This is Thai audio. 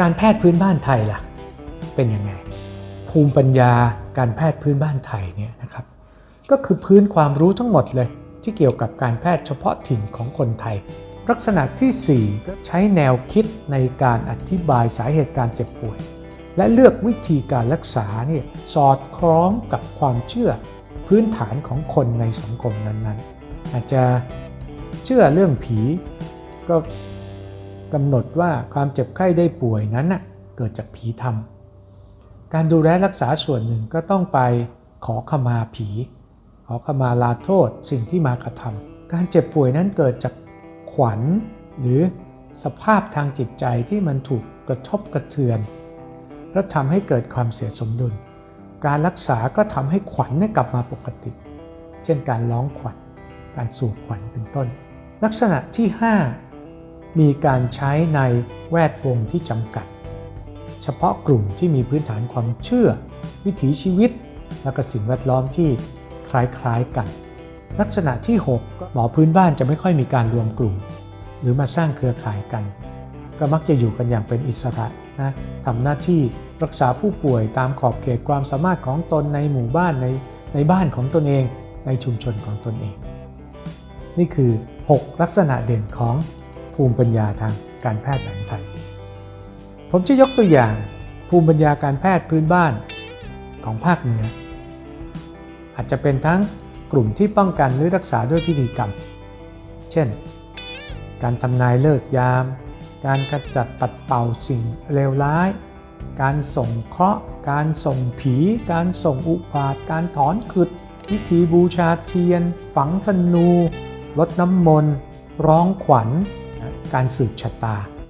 การแพทย์พื้นบ้านไทยล่ะเป็นยังไง ภูมิปัญญาการแพทย์พื้นบ้านไทยเนี่ยนะครับก็คือพื้นความรู้ทั้งหมดเลย ที่เกี่ยวกับการแพทย์เฉพาะถิ่นของคนไทย ลักษณะทีสี่4 ก็ใช้แนวคิดในการอธิบายสาเหตุการเจ็บป่วย และเลือกวิธีการรักษาเนี่ยสอดคล้องกับความเชื่อพื้นฐานของคนในสังคมนั้นๆ อาจจะเชื่อเรื่องผีก็ กำหนดว่าความเจ็บไข้ได้ป่วยนั้นน่ะเกิดจากผีทำการดูแลรักษาส่วนหนึ่งก็ต้องไปขอขมาผี ขอขมาลาโทษสิ่งที่มากระทำการเจ็บป่วยนั้นเกิดจากขวัญ หรือสภาพทางจิตใจที่มันถูกกระทบกระเทือน แล้วทำให้เกิดความเสียสมดุล การรักษาก็ทำให้ขวัญกลับมาปกติ เช่นการร้องขวัญ การสูบขวัญเป็นต้น ลักษณะที่ 5 มีการใช้ในแวดวงที่จำกัด เฉพาะกลุ่มที่มีพื้นฐานความเชื่อ วิถีชีวิต และก็สิ่งแวดล้อมที่คล้ายๆกัน ลักษณะที่6ก็หมอพื้นบ้านจะไม่ค่อยมีการรวมกลุ่ม หรือมาสร้างเครือข่ายกัน ก็มักจะอยู่กันอย่างเป็นอิสระนะทำหน้าที่รักษาผู้ป่วยตามขอบเขตความสามารถของตนในหมู่บ้านในในบ้านของตนเองในชุมชนของตนเอง นี่คือ 6 ลักษณะเด่นของ ภูมิปัญญาทางการแพทย์แผนไทย ผมจะยกตัวอย่างภูมิปัญญาการแพทย์พื้นบ้านของภาคเหนือ อาจจะเป็นทั้งกลุ่มที่ป้องกันหรือรักษาด้วยพิธีกรรม เช่น การทำนายเลิกยาม การกระจัดปัดเป่าสิ่งเลวร้าย การส่งเคราะห์ การส่งผี การส่งอุบาทการถอนขึดพิธีบูชาเทียน ฝังธนูลดน้ำมนต์ ร้องขวัญ การสืบชะตา